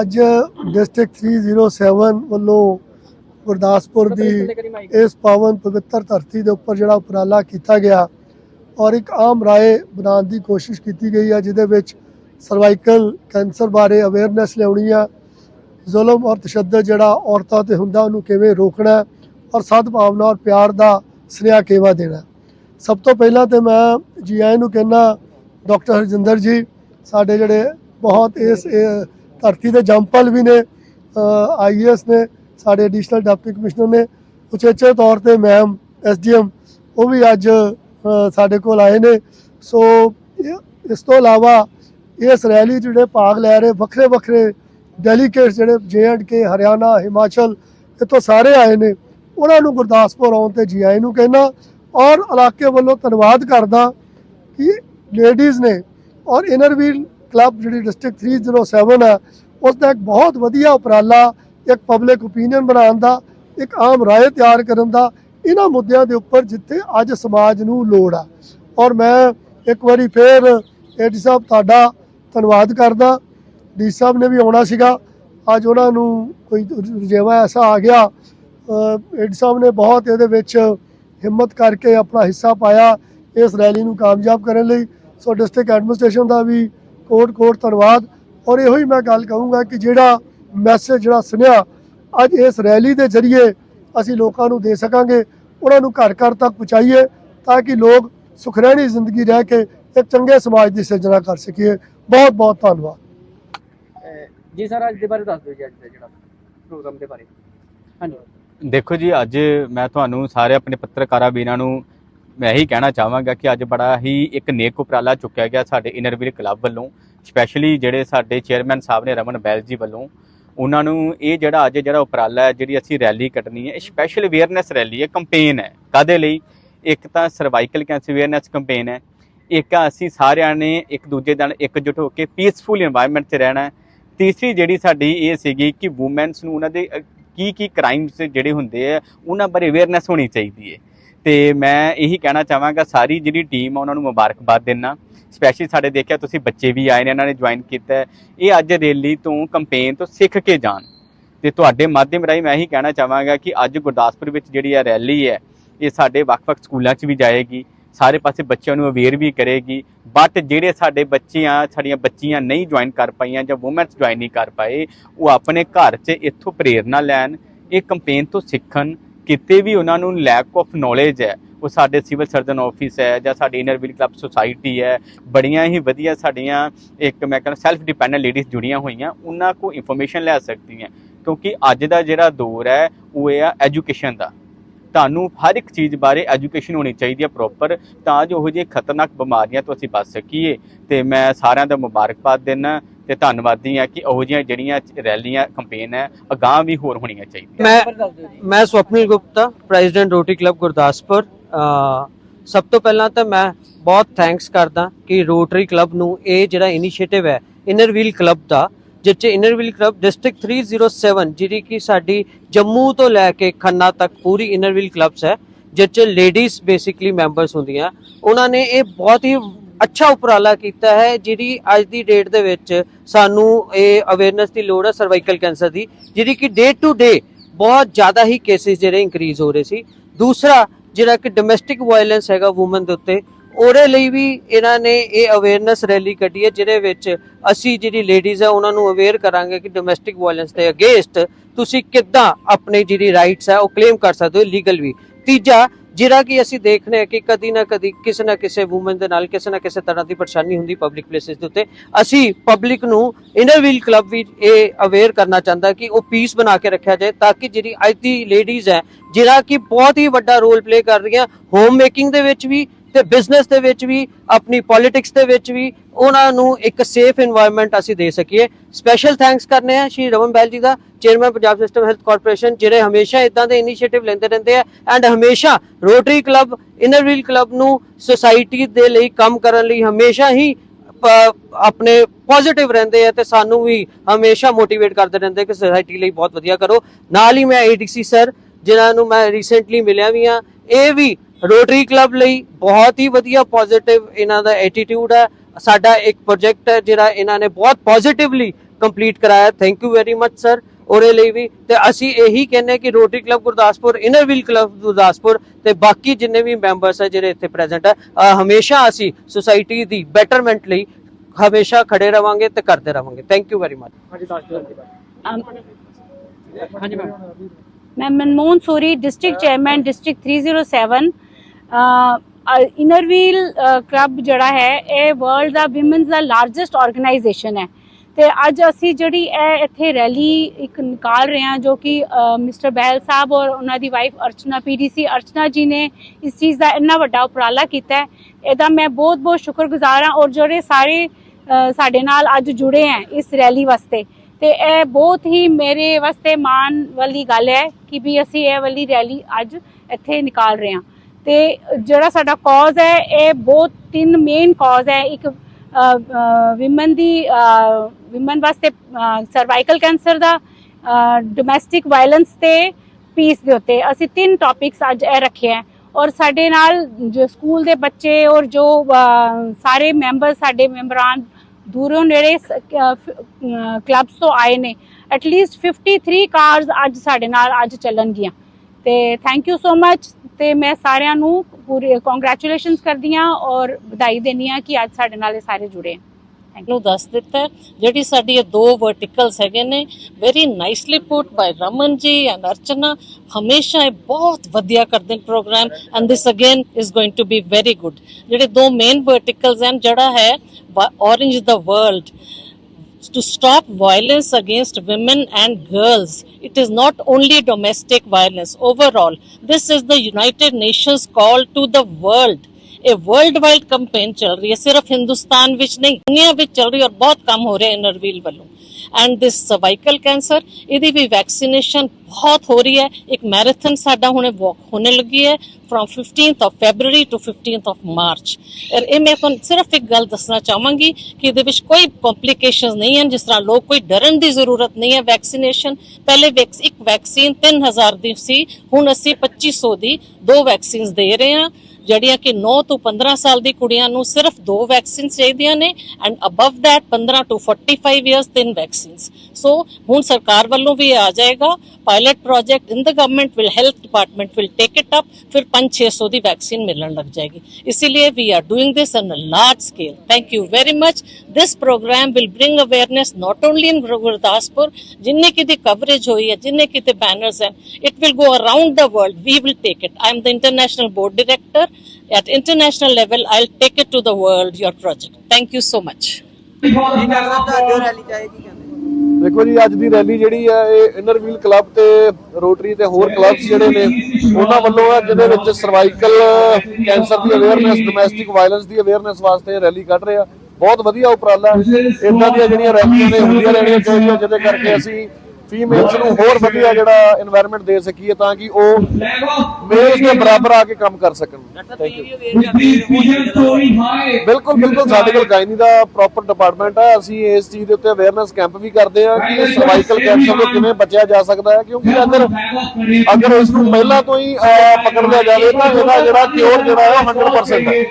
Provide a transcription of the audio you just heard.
ਅੱਜ ਡਿਸਟ੍ਰਿਕਟ 307 ਵੱਲੋਂ ਗੁਰਦਾਸਪੁਰ ਦੀ ਇਸ ਪਾਵਨ ਪਵਿੱਤਰ ਧਰਤੀ ਦੇ ਉੱਪਰ ਜਿਹੜਾ ਉਪਰਾਲਾ ਕੀਤਾ ਗਿਆ ਔਰ ਇੱਕ ਆਮ ਰਾਏ ਬਣਾਉਣ ਦੀ ਕੋਸ਼ਿਸ਼ ਕੀਤੀ ਗਈ ਹੈ ਜਿਹਦੇ ਵਿੱਚ ਸਰਵਾਈਕਲ ਕੈਂਸਰ ਬਾਰੇ ਅਵੇਅਰਨੈਸ ਲਿਆਉਣੀ ਆ ਜ਼ੁਲਮ ਔਰ ਤਸ਼ੱਦਦ ਜਿਹੜਾ ਔਰਤਾਂ ਤੇ ਹੁੰਦਾ ਉਹਨੂੰ ਕਿਵੇਂ ਰੋਕਣਾ ਔਰ ਸਦਭਾਵਨਾ ਔਰ ਪਿਆਰ ਦਾ ਸੁਨੇਹਾ ਕਿਵੇਂ ਦੇਣਾ। ਸਭ ਤੋਂ ਪਹਿਲਾਂ ਤੇ ਮੈਂ ਜੀ ਆਇਆਂ ਨੂੰ ਕਹਿਣਾ ਡਾਕਟਰ ਹਰਜਿੰਦਰ ਜੀ ਸਾਡੇ ਜਿਹੜੇ ਬਹੁਤ ਇਸ ਧਰਤੀ ਦੇ ਜੰਪਲ ਵੀ ਨੇ ਆਈਐਸ ਨੇ, ਸਾਡੇ ਐਡੀਸ਼ਨਲ ਡਿਪਟੀ ਕਮਿਸ਼ਨਰ ਨੇ, ਉਚੇਚੇ ਤੌਰ ਤੇ ਮੈਮ ਐਸਡੀਐਮ ਉਹ ਵੀ ਅੱਜ ਸਾਡੇ ਕੋਲ ਆਏ ਨੇ। ਸੋ ਇਸ ਤੋਂ ਇਲਾਵਾ ਇਸ ਰੈਲੀ 'ਚ ਜਿਹੜੇ ਭਾਗ ਲੈ ਰਹੇ, ਵੱਖਰੇ ਵੱਖਰੇ ਡੈਲੀਗੇਟਸ ਜਿਹੜੇ ਜੇ ਐਂਡ ਕੇ ਹਰਿਆਣਾ, ਹਿਮਾਚਲ, ਇੱਥੋਂ ਸਾਰੇ ਆਏ ਨੇ। ਉਹਨਾਂ ਨੂੰ ਗੁਰਦਾਸਪੁਰ ਆਉਣ ਤੇ ਜੀ ਆਏ ਨੂੰ ਕਹਿਣਾ ਔਰ ਇਲਾਕੇ ਵੱਲੋਂ ਧੰਨਵਾਦ ਕਰਦਾ ਕਿ ਲੇਡੀਜ਼ ਨੇ ਔਰ ਇਨਰਵੀਲ ਕਲੱਬ ਜਿਹੜੀ ਡਿਸਟ੍ਰਿਕਟ 307 ਹੈ ਉਸ ਦਾ ਇੱਕ ਬਹੁਤ ਵਧੀਆ ਉਪਰਾਲਾ, ਇੱਕ ਪਬਲਿਕ ਓਪੀਨੀਅਨ ਬਣਾਉਣ ਦਾ, ਇੱਕ ਆਮ ਰਾਏ ਤਿਆਰ ਕਰਨ ਦਾ, ਇਹਨਾਂ ਮੁੱਦਿਆਂ ਦੇ ਉੱਪਰ ਜਿੱਥੇ ਅੱਜ ਸਮਾਜ ਨੂੰ ਲੋੜ ਆ। ਔਰ ਮੈਂ ਇੱਕ ਵਾਰੀ ਫੇਰ ਏਡੀ ਸਾਹਿਬ ਤੁਹਾਡਾ ਧੰਨਵਾਦ ਕਰਦਾ। ਡੀ ਸਾਹਿਬ ਨੇ ਵੀ ਆਉਣਾ ਸੀਗਾ। ਅੱਜ ਉਹਨਾਂ ਨੂੰ ਕੋਈ ਰਜੇਵਾ ਐਸਾ ਆ ਗਿਆ। ਏਡੀ ਸਾਹਿਬ ਨੇ ਬਹੁਤ ਇਹਦੇ ਵਿੱਚ ਹਿੰਮਤ ਕਰਕੇ ਆਪਣਾ ਹਿੱਸਾ ਪਾਇਆ ਇਸ ਰੈਲੀ ਨੂੰ ਕਾਮਯਾਬ ਕਰਨ ਲਈ। ਸੋ ਡਿਸਟ੍ਰਿਕਟ ਐਡਮਿਨਿਸਟ੍ਰੇਸ਼ਨ ਦਾ ਵੀ ਕੋਟ ਕੋਟ ਧੰਨਵਾਦ। ਔਰ ਇਹੋ ਹੀ ਮੈਂ ਗੱਲ ਕਹੂੰਗਾ ਕਿ ਜਿਹੜਾ ਮੈਸੇਜ ਜਿਹੜਾ ਸੁਨੇਹਾ ਅੱਜ ਇਸ ਰੈਲੀ ਦੇ ਜ਼ਰੀਏ ਅਸੀਂ ਲੋਕਾਂ ਨੂੰ ਦੇ ਸਕਾਂਗੇ ਉਹਨਾਂ ਨੂੰ ਘਰ ਘਰ ਤੱਕ ਪਹੁੰਚਾਈਏ ਤਾਂ ਕਿ ਲੋਕ ਸੁਖਰਹਿਣੀ ਜ਼ਿੰਦਗੀ ਰਹਿ ਕੇ ਇੱਕ ਚੰਗੇ ਸਮਾਜ ਦੀ ਸਿਰਜਣਾ ਕਰ ਸਕੀਏ। ਬਹੁਤ ਬਹੁਤ ਧੰਨਵਾਦ ਜੀ ਸਰ ਅੱਜ ਦੇ ਬਾਰੇ ਦੱਸ ਦਿਓ ਜੀ ਅੱਜ ਦਾ ਜਿਹੜਾ ਪ੍ਰੋਗਰਾਮ ਦੇ ਬਾਰੇ। ਹਾਂਜੀ। ਦੇਖੋ ਜੀ ਅੱਜ ਮੈਂ ਤੁਹਾਨੂੰ ਸਾਰੇ ਆਪਣੇ ਪੱਤਰਕਾਰਾਂ ਵੀਰਾਂ ਨੂੰ ਮੈਂ ਇਹੀ ਕਹਿਣਾ ਚਾਹਾਂਗਾ ਕਿ ਅੱਜ ਬੜਾ ਹੀ ਇੱਕ ਨੇਕ ਉਪਰਾਲਾ ਚੁੱਕਿਆ ਗਿਆ ਸਾਡੇ ਇਨਰਵੀਰ ਕਲੱਬ ਵੱਲੋਂ ਸਪੈਸ਼ਲੀ ਜਿਹੜੇ ਸਾਡੇ ਚੇਅਰਮੈਨ ਸਾਹਿਬ ਨੇ ਰਮਨ ਬੈਲ ਜੀ ਵੱਲੋਂ। ਉਹਨਾਂ ਨੂੰ ਇਹ ਜਿਹੜਾ ਅੱਜ ਜਿਹੜਾ ਉਪਰਾਲਾ ਹੈ, ਜਿਹੜੀ ਅਸੀਂ ਰੈਲੀ ਕੱਢਣੀ ਹੈ, ਇਹ ਸਪੈਸ਼ਲ ਅਵੇਅਰਨੈਸ ਰੈਲੀ ਹੈ ਕੈਂਪੇਨ ਹੈ। ਕਾਦੇ ਲਈ? ਇੱਕ ਤਾਂ ਸਰਵਾਈਕਲ ਕੈਂਸਰ ਅਵੇਅਰਨੈਸ ਕੈਂਪੇਨ ਹੈ। ਇੱਕ ਅਸੀਂ ਸਾਰਿਆਂ ਨੇ ਇੱਕ ਦੂਜੇ ਨਾਲ ਇਕਜੁੱਟ ਹੋ ਕੇ ਪੀਸਫੁਲ এনवायरमेंट 'ਚ ਰਹਿਣਾ ਤੀਸਰੀ ਜਿਹੜੀ ਸਾਡੀ ਇਹ ਸੀਗੀ ਕਿ ਔਮਨਸ ਨੂੰ ਉਹਨਾਂ ਦੇ ਕੀ ਕੀ ਕ੍ਰਾਈਮਸ ਜਿਹੜੇ ਹੁੰਦੇ ਆ, ਉਹਨਾਂ ਬਾਰੇ ਅਵੇਅਰਨੈਸ ਹੋਣੀ ਚਾਹੀਦੀ ਹੈ। ਤੇ ਮੈਂ ਇਹੀ ਕਹਿਣਾ ਚਾਹਾਂਗਾ, ਸਾਰੀ ਜਿਹੜੀ ਟੀਮ ਆ, ਉਹਨਾਂ ਨੂੰ ਮੁਬਾਰਕਬਾਦ ਦੇਣਾ ਸਪੈਸ਼ਲੀ ਸਾਡੇ ਦੇਖਿਆ, ਤੁਸੀਂ ਬੱਚੇ ਵੀ ਆਏ ਨੇ, ਇਹਨਾਂ ਨੇ ਜੁਆਇਨ ਕੀਤਾ। ਇਹ ਅੱਜ ਰੈਲੀ ਤੋਂ ਕੰਪੇਨ ਤੋਂ ਸਿੱਖ ਕੇ ਜਾਣ। ਤੇ ਤੁਹਾਡੇ ਮਾਧਿਅਮ ਰਾਹੀਂ ਮੈਂ ਇਹੀ ਕਹਿਣਾ ਚਾਹਾਂਗਾ ਕਿ ਅੱਜ ਗੁਰਦਾਸਪੁਰ ਵਿੱਚ ਜਿਹੜੀ ਆ ਰੈਲੀ ਹੈ, ਇਹ ਸਾਡੇ ਵੱਖ-ਵੱਖ ਸਕੂਲਾਂ 'ਚ ਵੀ ਜਾਏਗੀ। ਸਾਰੇ ਪਾਸੇ ਬੱਚਿਆਂ ਨੂੰ ਅਵੇਅਰ ਵੀ ਕਰੇਗੀ। ਬਟ ਜਿਹੜੇ ਸਾਡੇ ਬੱਚੇ ਆ ਸਾਡੀਆਂ ਬੱਚੀਆਂ ਨਹੀਂ ਜੁਆਇਨ ਕਰ ਪਾਈਆਂ ਜਾਂ ਔਮਨਸ ਜੁਆਇਨ ਨਹੀਂ ਕਰ ਪਾਏ, ਉਹ ਆਪਣੇ ਘਰ 'ਚ ਇੱਥੋਂ ਪ੍ਰੇਰਣਾ ਲੈਣ, ਇਹ ਕੰਪੇਨ ਤੋਂ ਸਿੱਖਣ। ਕਿਤੇ ਵੀ ਉਹਨਾਂ ਨੂੰ ਲੈਕ ਆਫ ਨੌਲੇਜ ਹੈ, ਉਹ ਸਾਡੇ ਸਿਵਲ ਸਰਜਨ ਆਫਿਸ ਹੈ ਜਾਂ ਸਾਡੀ ਇਨਰ ਵੀਲ ਕਲੱਬ ਸੁਸਾਇਟੀ ਹੈ, ਬੜੀਆਂ ਹੀ ਵਧੀਆ ਸਾਡੀਆਂ ਇੱਕ ਮੈਂ ਕਹਿੰਦਾ ਸੈਲਫ ਡਿਪੈਂਡੈਂਟ ਲੇਡੀਜ਼ ਜੁੜੀਆਂ ਹੋਈਆਂ, ਉਹਨਾਂ ਕੋ ਇਨਫੋਰਮੇਸ਼ਨ ਲੈ ਸਕਦੀਆਂ ਕਿਉਂਕਿ ਅੱਜ ਦਾ ਜਿਹੜਾ ਦੌਰ ਹੈ, ਉਹ ਇਹ ਆ ਐਜੂਕੇਸ਼ਨ ਦਾ। ਤੁਹਾਨੂੰ ਹਰ ਇੱਕ ਚੀਜ਼ ਬਾਰੇ ਐਜੂਕੇਸ਼ਨ ਹੋਣੀ ਚਾਹੀਦੀ ਹੈ ਪ੍ਰੋਪਰ ਤਾਂ ਜੋ ਉਹ ਜਿਹੇ ਖਤਰਨਾਕ ਬਿਮਾਰੀਆਂ ਤੋਂ ਅਸੀਂ ਬਚ ਸਕੀਏ। ਤੇ ਮੈਂ ਸਾਰਿਆਂ ਦਾ ਮੁਬਾਰਕਬਾਦ ਦਿੰਦਾ। ਤੇ ਧੰਨਵਾਦੀ ਹਾਂ ਕਿ ਉਹ ਜਿਹੀਆਂ ਜਿਹੜੀਆਂ ਰੈਲੀਆਂ ਕੰਪੇਨ ਹੈ ਅਗਾਂਹ ਵੀ ਹੋਰ ਹੋਣੀਆਂ ਚਾਹੀਦੀਆਂ। ਮੈਂ ਮੈਂ Swapnil Gupta president Rotary Club Gurdaspur. ਸਭ ਤੋਂ ਪਹਿਲਾਂ ਤਾਂ ਮੈਂ ਬਹੁਤ ਥੈਂਕਸ ਕਰਦਾ ਕਿ ਰੋਟਰੀ ਕਲੱਬ ਨੂੰ ਇਹ ਜਿਹੜਾ ਇਨੀਸ਼ੀਏਟਿਵ ਹੈ ਇਨਰ ਵੀਲ ਕਲੱਬ ਦਾ 'ਚ ਇਨਰ ਵੀਲ ਕਲੱਬ ਡਿਸਟ੍ਰਿਕਟ 307 ਜਿਹੜੀ ਕਿ ਸਾਡੀ ਜੰਮੂ ਤੋਂ ਲੈ ਕੇ ਖੰਨਾ ਤੱਕ ਪੂਰੀ ਇਨਰ ਵੀਲ ਕਲੱਬਸ ਹੈ 'ਚ ਲੇਡੀਜ਼ ਬੇਸਿਕਲੀ ਮੈਂਬਰਸ ਹੁੰਦੀਆਂ। ਉਹਨਾਂ ਨੇ ਇਹ ਬਹੁਤ ਹੀ ਅੱਛਾ ਉਪਰਾਲਾ ਕੀਤਾ ਹੈ, ਜਿਹੜੀ ਅੱਜ ਦੀ ਡੇਟ ਦੇ ਵਿੱਚ ਸਾਨੂੰ ਇਹ ਅਵੇਅਰਨੈਸ ਦੀ ਲੋੜ ਹੈ ਸਰਵਾਈਕਲ ਕੈਂਸਰ ਦੀ, ਜਿਹੜੀ ਕਿ ਡੇ ਟੂ ਡੇ ਬਹੁਤ ਜ਼ਿਆਦਾ ਹੀ ਕੇਸਿਸ ਜਿਹੜੇ ਇਨਕਰੀਜ਼ ਹੋ ਰਹੇ ਸੀ। ਦੂਸਰਾ ਜਿਹੜਾ ਕਿ ਡੋਮੈਸਟਿਕ ਵਾਇਲੈਂਸ ਹੈਗਾ ਔਮਨ ਦੇ ਉੱਤੇ, ਉਹਦੇ ਲਈ ਵੀ ਇਹਨਾਂ ਨੇ ਇਹ ਅਵੇਅਰਨੈਸ ਰੈਲੀ ਕੱਢੀ ਹੈ, ਜਿਹਦੇ ਵਿੱਚ ਅਸੀਂ ਜਿਹੜੀ ਲੇਡੀਜ਼ ਹੈ ਉਹਨਾਂ ਨੂੰ ਅਵੇਅਰ ਕਰਾਂਗੇ ਕਿ ਡੋਮੈਸਟਿਕ ਵਾਇਲੈਂਸ ਦੇ ਅਗੇਂਸਟ ਤੁਸੀਂ ਕਿੱਦਾਂ ਆਪਣੀ ਜਿਹੜੀ ਰਾਈਟਸ ਹੈ ਉਹ ਕਲੇਮ ਕਰ ਸਕਦੇ ਹੋ ਲੀਗਲ ਵੀ। ਤੀਜਾ ਜਿਹੜਾ ਕਿ ਅਸੀਂ ਦੇਖਨੇ ਹਾਂ ਕਿ ਕਦੀ ਨਾ ਕਦੀ ਕਿਸੇ ਨਾ ਕਿਸੇ ਔਮਨ ਦੇ ਨਾਲ ਕਿਸੇ ਨਾ ਕਿਸੇ ਤਰ੍ਹਾਂ ਦੀ ਪਰੇਸ਼ਾਨੀ ਹੁੰਦੀ ਪਬਲਿਕ ਪਲੇਸਿਸ ਦੇ ਉੱਤੇ। ਅਸੀਂ ਪਬਲਿਕ ਨੂੰ ਇਨਰ ਵੀਲ ਕਲੱਬ ਵੀ ਇਹ ਅਵੇਅਰ ਕਰਨਾ ਚਾਹੁੰਦਾ ਕਿ ਉਹ ਪੀਸ ਬਣਾ ਕੇ ਰੱਖਿਆ ਜਾਏ ਤਾਂ ਕਿ ਜਿਹੜੀ ਅੱਜ ਦੀ ਲੇਡੀਜ਼ ਹੈ, ਜਿਹੜਾ ਕਿ ਬਹੁਤ ਹੀ ਵੱਡਾ ਰੋਲ ਪਲੇ ਕਰ ਰਹੀਆਂ ਹੋਮ ਮੇਕਿੰਗ ਦੇ ਵਿੱਚ ਵੀ ਤੇ ਬਿਜ਼ਨਸ ਦੇ ਵਿੱਚ ਵੀ, ਆਪਣੀ ਪੋਲਿਟਿਕਸ ਦੇ ਵਿੱਚ ਵੀ ਉਹਨਾਂ ਨੂੰ ਇੱਕ ਸੇਫ এনवायरमेंट ਅਸੀਂ ਦੇ ਸਕੀਏ। ਸਪੈਸ਼ਲ ਥੈਂਕਸ ਕਰਨੇ ਆ ਸ਼੍ਰੀ ਰਮਨ ਬੈਲ ਜੀ ਦਾ chairman Punjab system health corporation ਜਿਹੜੇ ਹਮੇਸ਼ਾ ਇਦਾਂ ਦੇ ਇਨੀਸ਼ੀਏਟਿਵ ਲੈਂਦੇ ਰਹਿੰਦੇ ਆ ਐਂਡ ਹਮੇਸ਼ਾ Rotary Club Inner Wheel Club ਨੂੰ ਸੋਸਾਇਟੀ ਦੇ ਲਈ ਕੰਮ ਕਰਨ ਲਈ ਹਮੇਸ਼ਾ ਹੀ ਆਪਣੇ ਪੋਜ਼ਿਟਿਵ ਰਹਿੰਦੇ ਆ ਤੇ ਸਾਨੂੰ ਵੀ ਹਮੇਸ਼ਾ ਮੋਟੀਵੇਟ ਕਰਦੇ ਰਹਿੰਦੇ ਕਿ ਸੋਸਾਇਟੀ ਲਈ ਬਹੁਤ ਵਧੀਆ ਕਰੋ। ਨਾਲ ਹੀ ਮੈਂ ਏਡੀਸੀ ਸਰ ਜਿਨ੍ਹਾਂ ਨੂੰ ਮੈਂ ਰੀਸੈਂਟਲੀ ਮਿਲਿਆ ਵੀ ਆ ਇਹ ਵੀ ਰੋਟਰੀ ਕਲੱਬ ਲਈ ਬਹੁਤ ਹੀ ਵਧੀਆ ਪੋਜ਼ਿਟਿਵ ਇਹਨਾਂ ਦਾ ਐਟੀਟਿਊਡ ਹੈ। ਸਾਡਾ ਇੱਕ ਪ੍ਰੋਜੈਕਟ ਹੈ ਜਿਹੜਾ ਇਹਨਾਂ ਨੇ ਬਹੁਤ ਪੋਜ਼ਿਟਿਵਲੀ ਕੰਪਲੀਟ ਕਰਾਇਆ। Thank you very much sir ਉਹਦੇ ਲਈ ਵੀ। ਤੇ ਅਸੀਂ ਇਹੀ ਕਹਿੰਨੇ ਕਿ Rotary Club Gurdaspur Inner Wheel Club Gurdaspur ਤੇ ਬਾਕੀ ਜਿੰਨੇ ਵੀ ਮੈਂਬਰਸ ਹੈ ਜਿਹੜੇ ਇੱਥੇ ਪ੍ਰੈਜ਼ੈਂਟ ਹੈ ਹਮੇਸ਼ਾ ਅਸੀਂ ਸੁਸਾਇਟੀ ਦੀ ਬੈਟਰਮੈਂਟ ਲਈ ਹਮੇਸ਼ਾ ਖੜੇ ਰਵਾਂਗੇ ਤੇ ਕਰਦੇ ਰਵਾਂਗੇ। ਥੈਂਕ ਯੂ ਵੈਰੀ ਮਚ ਹਾਂਜੀ ਮੈਮ ਮੈਂ Manmohan Suri district chairman district 307 Inner Wheel Club ਜਿਹੜਾ ਹੈ, ਇਹ ਵਰਲਡ ਦਾ ਔਮਨਸ ਦਾ ਲਾਰਜੈਸਟ ਆਰਗੇਨਾਈਜੇਸ਼ਨ ਹੈ। ਤੇ ਅੱਜ ਅਸੀਂ ਜਿਹੜੀ ਇਹ ਇੱਥੇ ਰੈਲੀ ਇੱਕ ਨਿਕਾਲ ਰਹੇ ਹਾਂ, ਜੋ ਕਿ ਮਿਸਟਰ ਬਹਿਲ ਸਾਹਿਬ ਔਰ ਉਹਨਾਂ ਦੀ ਵਾਈਫ ਅਰਚਨਾ ਪੀਡੀਸੀ ਅਰਚਨਾ ਜੀ ਨੇ ਇਸ ਚੀਜ਼ ਦਾ ਇੰਨਾ ਵੱਡਾ ਉਪਰਾਲਾ ਕੀਤਾ ਹੈ। ਇਹਦਾ ਮੈਂ ਬਹੁਤ ਬਹੁਤ ਸ਼ੁਕਰਗੁਜ਼ਾਰ ਹਾਂ ਔਰ ਜਿਹੜੇ ਸਾਰੇ ਸਾਡੇ ਨਾਲ ਅੱਜ ਜੁੜੇ ਹੈ ਇਸ ਰੈਲੀ ਵਾਸਤੇ। ਤੇ ਇਹ ਬਹੁਤ ਹੀ ਮੇਰੇ ਵਾਸਤੇ ਮਾਣ ਵਾਲੀ ਗੱਲ ਹੈ ਕਿ ਵੀ ਅਸੀਂ ਇਹ ਵਾਲੀ ਰੈਲੀ ਅੱਜ ਇੱਥੇ ਨਿਕਾਲ ਰਹੇ ਹਾਂ। ਤੇ ਜਿਹੜਾ ਸਾਡਾ ਕਾਜ਼ ਹੈ, ਇਹ ਬਹੁਤ ਤਿੰਨ ਮੇਨ ਕਾਜ਼ ਹੈ। ਇੱਕ ਵਿਮਨ ਦੀ ਵਿਮਨ ਵਾਸਤੇ ਸਰਵਾਈਕਲ ਕੈਂਸਰ ਦਾ ਡੋਮੈਸਟਿਕ ਵਾਇਲੈਂਸ ਤੇ ਪੀਸ ਦੇ ਉੱਤੇ। ਅਸੀਂ ਤਿੰਨ ਟੌਪਿਕਸ ਅੱਜ ਇਹ ਰੱਖੇ ਹੈ। ਔਰ ਸਾਡੇ ਨਾਲ ਜੋ ਸਕੂਲ ਦੇ ਬੱਚੇ ਔਰ ਜੋ ਸਾਰੇ ਮੈਂਬਰ ਸਾਡੇ ਮੈਂਬਰਾਂ ਦੂਰੋਂ ਨੇੜੇ ਕਲੱਬਸ ਤੋਂ ਆਏ ਨੇ। ਐਟਲੀਸਟ 53 ਕਾਰਸ ਅੱਜ ਸਾਡੇ ਨਾਲ ਅੱਜ ਚੱਲਣਗੀਆਂ। ਤੇ ਥੈਂਕ ਯੂ ਸੋ ਮਚ ਤੇ ਮੈਂ ਸਾਰਿਆਂ ਨੂੰ ਪੂਰੀ ਕੰਗ੍ਰੈਚੁਲੇਸ਼ਨਸ ਕਰਦੀ ਹਾਂ ਔਰ ਵਧਾਈ ਦਿੰਦੀ ਹਾਂ ਕਿ ਅੱਜ ਸਾਡੇ ਨਾਲ ਇਹ ਸਾਰੇ ਜੁੜੇ ਨੂੰ ਦੱਸ ਦਿੱਤਾ ਜਿਹੜੀ ਸਾਡੀ ਇਹ ਦੋ ਵਰਟੀਕਲਸ ਹੈਗੇ ਨੇ very nicely put by Raman ji and Archana, ਹਮੇਸ਼ਾ ਇਹ ਬਹੁਤ ਵਧੀਆ ਕਰਦੇ ਨੇ programme and this again is going to be very good ਜਿਹੜੇ ਦੋ ਮੇਨ ਵਰਟੀਕਲਸ ਹਨ, ਜਿਹੜਾ ਹੈ orange the world to stop violence against women and girls. It is not only domestic violence. Overall, this is the United Nations call to the world. ਇਹ world wide campaign ਚੱਲ ਰਹੀ ਹੈ, ਸਿਰਫ ਹਿੰਦੁਸਤਾਨ ਵਿੱਚ ਨਹੀਂ, ਦੁਨੀਆ ਵਿੱਚ ਚੱਲ ਰਹੀ ਔਰ ਬਹੁਤ ਕੰਮ ਹੋ ਰਿਹਾ ਹੈ ਵੱਲੋਂ। ਐਂਡ ਦਿਸ ਸਰਵਾਈਕਲ ਕੈਂਸਰ ਇਹਦੀ ਵੀ ਵੈਕਸੀਨੇਸ਼ਨ ਬਹੁਤ ਹੋ ਰਹੀ ਹੈ। ਇੱਕ ਮੈਰਾਥਨ ਸਾਡਾ ਹੁਣੇ ਵਾਕ ਹੋਣੇ ਲੱਗੀ ਹੈ from 15th of February to 15th of March ਇਹ ਮੈਂ ਤੁਹਾਨੂੰ ਸਿਰਫ ਇੱਕ ਗੱਲ ਦੱਸਣਾ ਚਾਹਾਂਗੀ ਕਿ ਇਹਦੇ ਵਿੱਚ ਕੋਈ ਕੰਪਲਿਕੇਸ਼ਨਸ ਨਹੀਂ ਹਨ, ਜਿਸ ਤਰ੍ਹਾਂ ਲੋਕ ਕੋਈ ਡਰਨ ਦੀ ਜ਼ਰੂਰਤ ਨਹੀਂ ਹੈ ਵੈਕਸੀਨੇਸ਼ਨ ਪਹਿਲੇ ਇੱਕ ਵੈਕਸੀਨ 3000 ਦੀ ਸੀ, ਹੁਣ ਅਸੀਂ 2500 ਦੀ ਦੋ ਵੈਕਸੀਨਸ ਦੇ ਰਹੇ ਹਾਂ। ਜਿਹੜੀਆਂ ਕਿ 9 ਤੋਂ 15 ਸਾਲ ਦੀ ਕੁੜੀਆਂ ਨੂੰ ਸਿਰਫ ਦੋ ਵੈਕਸੀਨ ਚਾਹੀਦੀਆਂ ਨੇ ਐਂਡ ਅਬਵ ਥੈਟ 15 ਤੋਂ 45 ਇਅਰਸ ਤਿੰਨ ਵੈਕਸੀਨਸ ਸੋ ਹੁਣ ਸਰਕਾਰ ਵੱਲੋਂ ਵੀ ਆ ਜਾਏਗਾ। Pilot project in the government will health department will take it up ਫਿਰ 5-600 ਦੀ ਵੈਕਸੀਨ ਮਿਲਣ ਲੱਗ ਜਾਏਗੀ। ਇਸੇ we are doing this on a large scale thank you very much this program will bring awareness not only in Gurdaspur ਜਿੰਨੇ ਕਿ ਦੀ coverage ਹੋਈ ਹੈ ਜਿੰਨੇ ਕਿ ਤੇ ਬੈਨਰਸ ਹੈ it will go around the world we will take it I am the international board director at international level i'll take it to the world your project thank you so much ਦੇਖੋ ਜੀ, ਅੱਜ ਦੀ rally ਜਿਹੜੀ ਹੈ ਇਹ Inner Wheel Club ਤੇ Rotary ਤੇ ਹੋਰ clubs ਜਿਹੜੇ ਨੇ, ਉਹਨਾਂ ਵੱਲੋਂ ਹੈ ਜਿਹਦੇ ਵਿੱਚ ਸਰਵਾਈਕਲ ਕੈਂਸਰ ਦੀ ਅਵੇਅਰਨੈਸ ਡੋਮੈਸਟਿਕ ਵਾਇਲੈਂਸ ਦੀ ਅਵੇਅਰਨੈਸ ਵਾਸਤੇ ਰੈਲੀ ਕੱਢ ਰਹੇ ਆ। ਬਹੁਤ ਵਧੀਆ ਉਪਰਾਲਾ। ਹੈ ਇਦਾਂ ਦੀਆਂ ਜਿਹੜੀਆਂ ਰੈਲੀਆਂ ਨੇ, ਹੁੰਦੀਆਂ ਰਹਿਣੀਆਂ ਚਾਹੀਦੀਆਂ, ਜਿਹਦੇ ਕਰਕੇ ਅਸੀਂ ਫੀਮੇਲਸ ਨੂੰ ਹੋਰ ਵਧੀਆ ਜਿਹੜਾ এনवायरमेंट ਦੇ ਸਕੀਏ ਤਾਂ ਕਿ ਉਹ ਮੇਲਸ ਦੇ ਬਰਾਬਰ ਆ ਕੇ ਕੰਮ ਕਰ ਸਕਣ। ਥੈਂਕ ਯੂ ਬਿਲਕੁਲ ਬਿਲਕੁਲ, ਸਾਡੇ ਕੋਲ ਗਾਇਨੀ ਦਾ ਪ੍ਰੋਪਰ ਡਿਪਾਰਟਮੈਂਟ ਹੈ ਅਸੀਂ ਇਸ ਚੀਜ਼ ਦੇ ਉੱਤੇ ਅਵੇਅਰਨੈਸ ਕੈਂਪ ਵੀ ਕਰਦੇ ਹਾਂ ਕਿ ਸਰਵਾਈਕਲ ਕੈਂਸਰ ਤੋਂ ਕਿਵੇਂ ਬਚਿਆ ਜਾ ਸਕਦਾ ਹੈ। ਕਿਉਂਕਿ ਅਗਰ ਅਗਰ ਇਸ ਨੂੰ ਪਹਿਲਾਂ ਤੋਂ ਹੀ ਪਕੜ ਲਿਆ ਜਾਵੇ ਤਾਂ ਇਹਦਾ ਜਿਹੜਾ ਕਿਉਰ ਜਿਹੜਾ ਹੈ 100% ਹੈ